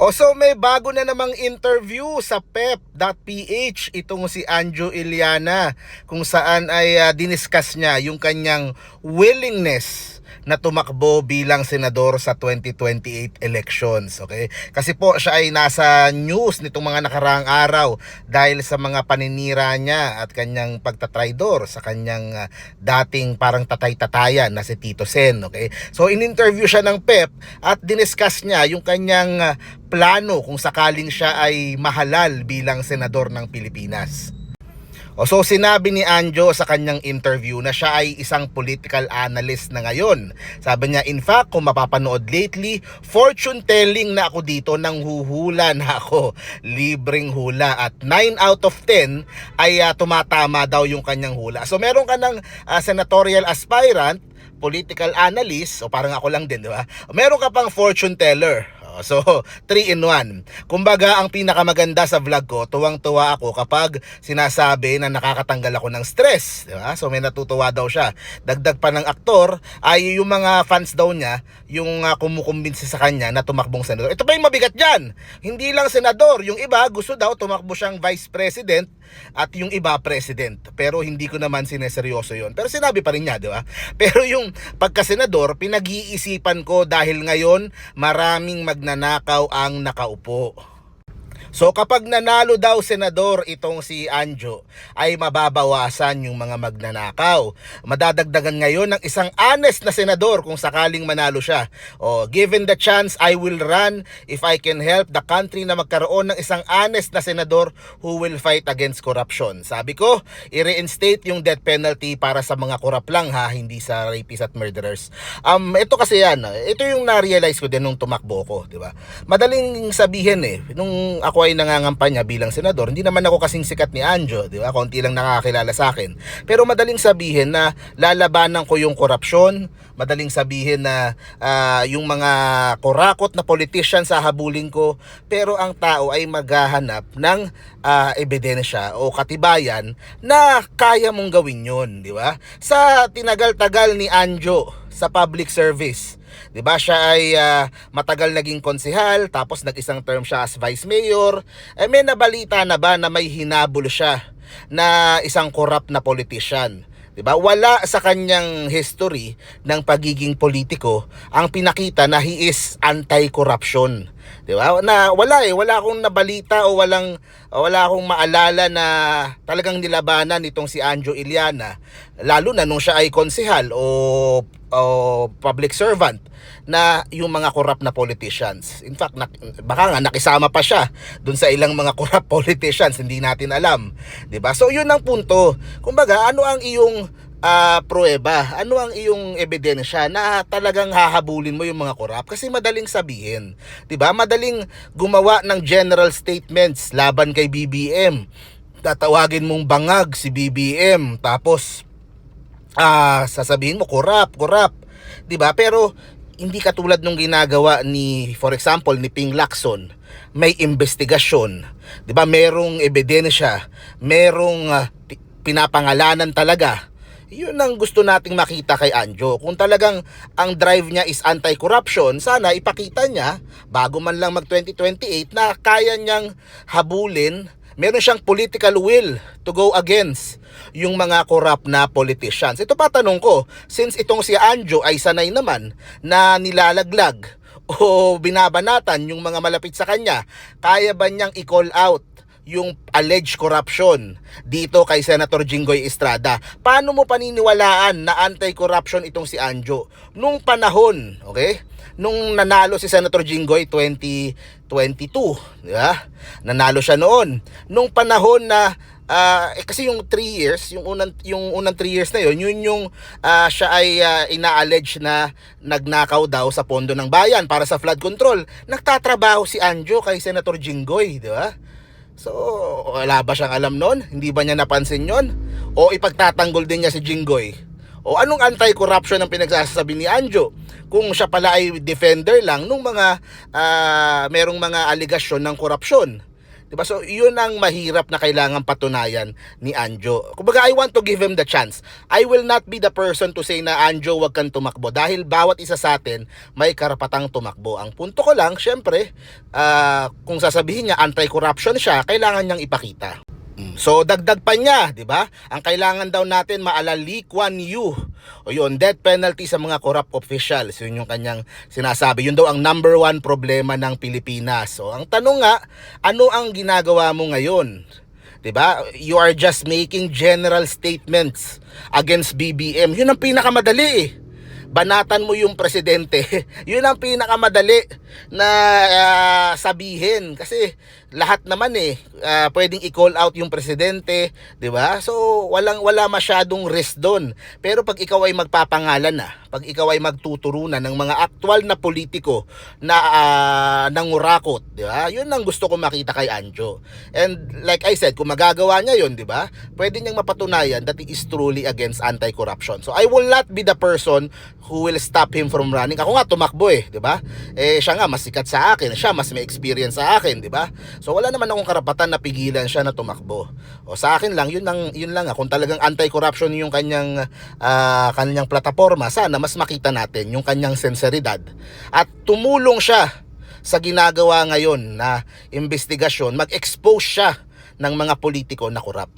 O so may bago na namang interview sa pep.ph itong si Anjo Iliana kung saan ay uh, diniscuss niya yung kanyang willingness na tumakbo bilang senador sa 2028 elections, okay? Kasi po siya ay nasa news nitong mga nakaraang araw dahil sa mga paninira niya at kanyang pagtatraidor sa kanyang uh, dating parang tatay-tatayan na si Tito Sen, okay? So in-interview siya ng PEP at diniscuss niya yung kanyang uh, plano kung sakaling siya ay mahalal bilang senador ng Pilipinas. O so sinabi ni Anjo sa kanyang interview na siya ay isang political analyst na ngayon. Sabi niya, in fact, kung mapapanood lately, fortune telling na ako dito nang huhula na ako. Libreng hula. At 9 out of 10 ay uh, tumatama daw yung kanyang hula. So meron ka ng uh, senatorial aspirant, political analyst, o parang ako lang din, di ba? Meron ka pang fortune teller. So, 3 in 1. Kumbaga, ang pinakamaganda sa vlog ko, tuwang-tuwa ako kapag sinasabi na nakakatanggal ako ng stress. Di ba? So, may natutuwa daw siya. Dagdag pa ng aktor, ay yung mga fans daw niya, yung uh, kumukumbinsi sa kanya na tumakbong senador. Ito pa yung mabigat dyan. Hindi lang senador. Yung iba, gusto daw tumakbo siyang vice president at yung iba president. Pero hindi ko naman sineseryoso yon. Pero sinabi pa rin niya, di ba? Pero yung pagka-senador, pinag-iisipan ko dahil ngayon maraming magnanakaw ang nakaupo. So kapag nanalo daw senador itong si Anjo ay mababawasan yung mga magnanakaw. Madadagdagan ngayon ng isang honest na senador kung sakaling manalo siya. O given the chance I will run if I can help the country na magkaroon ng isang honest na senador who will fight against corruption. Sabi ko, i-reinstate yung death penalty para sa mga korap lang ha, hindi sa rapists at murderers. Um ito kasi yan, ito yung na-realize ko din nung tumakbo ko, di ba? Madaling sabihin eh, nung ako ay nangangampanya bilang senador, hindi naman ako kasing sikat ni Anjo, di ba? Konti lang nakakilala sa akin. Pero madaling sabihin na lalabanan ko yung korupsyon, madaling sabihin na ah, yung mga korakot na politician sa habulin ko, pero ang tao ay maghahanap ng ah, ebidensya o katibayan na kaya mong gawin yun, di ba? Sa tinagal-tagal ni Anjo sa public service, 'Di ba siya ay ah, matagal naging konsehal tapos nag-isang term siya as vice mayor. Eh may nabalita na ba na may hinabol siya na isang corrupt na politician? 'Di ba? Wala sa kanyang history ng pagiging politiko ang pinakita na he is anti-corruption. 'Di ba? Na wala eh, wala akong nabalita o walang wala akong maalala na talagang nilabanan itong si Anjo Iliana lalo na nung siya ay konsehal o o public servant na yung mga corrupt na politicians. In fact, nak- baka nga nakisama pa siya dun sa ilang mga corrupt politicians, hindi natin alam. 'Di ba? So yun ang punto. Kumbaga, ano ang iyong ah, pruweba? Ano ang iyong ebidensya na talagang hahabulin mo yung mga korap? Kasi madaling sabihin, 'di ba? Madaling gumawa ng general statements laban kay BBM. Tatawagin mong bangag si BBM tapos ah sasabihin mo korap, korap. 'Di ba? Pero hindi katulad nung ginagawa ni for example ni Ping Lacson. May investigasyon, 'di ba? Merong ebidensya, merong pi- pinapangalanan talaga. Yun ang gusto nating makita kay Anjo. Kung talagang ang drive niya is anti-corruption, sana ipakita niya bago man lang mag 2028 na kaya niyang habulin meron siyang political will to go against yung mga corrupt na politicians. Ito pa tanong ko, since itong si Anjo ay sanay naman na nilalaglag o binabanatan yung mga malapit sa kanya, kaya ba niyang i-call out yung alleged corruption dito kay Senator Jinggoy Estrada. Paano mo paniniwalaan na anti-corruption itong si Anjo? Nung panahon, okay? Nung nanalo si Senator Jinggoy 2022, di ba? Nanalo siya noon. Nung panahon na ah, eh, kasi yung 3 years, yung unang yung unang 3 years na yun, yun yung ah, siya ay ah, ina-allege na nagnakaw daw sa pondo ng bayan para sa flood control. Nagtatrabaho si Anjo kay Senator Jinggoy, di ba? So, wala ba siyang alam nun? Hindi ba niya napansin yon? O ipagtatanggol din niya si Jinggoy? O anong anti-corruption ang pinagsasabi ni Anjo? Kung siya pala ay defender lang nung mga ah, merong mga aligasyon ng korupsyon. Diba? So, yun ang mahirap na kailangan patunayan ni Anjo. Kumbaga, I want to give him the chance. I will not be the person to say na Anjo, wag kang tumakbo. Dahil bawat isa sa atin may karapatang tumakbo. Ang punto ko lang, syempre, ah, kung sasabihin niya anti-corruption siya, kailangan niyang ipakita. So dagdag pa niya, 'di ba? Ang kailangan daw natin maalala Lee Kuan Yew. O yun, death penalty sa mga corrupt officials. Yun yung kanyang sinasabi. Yun daw ang number one problema ng Pilipinas. So ang tanong nga, ano ang ginagawa mo ngayon? 'Di ba? You are just making general statements against BBM. Yun ang pinakamadali eh banatan mo yung presidente. Yun ang pinakamadali na ah, sabihin kasi lahat naman eh ah, pwedeng i-call out yung presidente, 'di ba? So walang wala masyadong risk doon. Pero pag ikaw ay magpapangalan na, pag ikaw ay magtuturunan ng mga aktual na politiko na ah, nangurakot, 'di ba? Yun ang gusto ko makita kay Anjo. And like I said, kung magagawa niya 'yun, 'di ba? Pwede niyang mapatunayan that he is truly against anti-corruption. So I will not be the person who will stop him from running. Ako nga tumakbo eh, 'di ba? Eh siya nga mas sikat sa akin, siya mas may experience sa akin, 'di ba? So wala naman akong karapatan na pigilan siya na tumakbo. O sa akin lang, yun lang yun lang kung talagang anti-corruption yung kanyang ah, kanyang plataforma, sana mas makita natin yung kanyang sinseridad at tumulong siya sa ginagawa ngayon na investigasyon, mag-expose siya ng mga politiko na korap.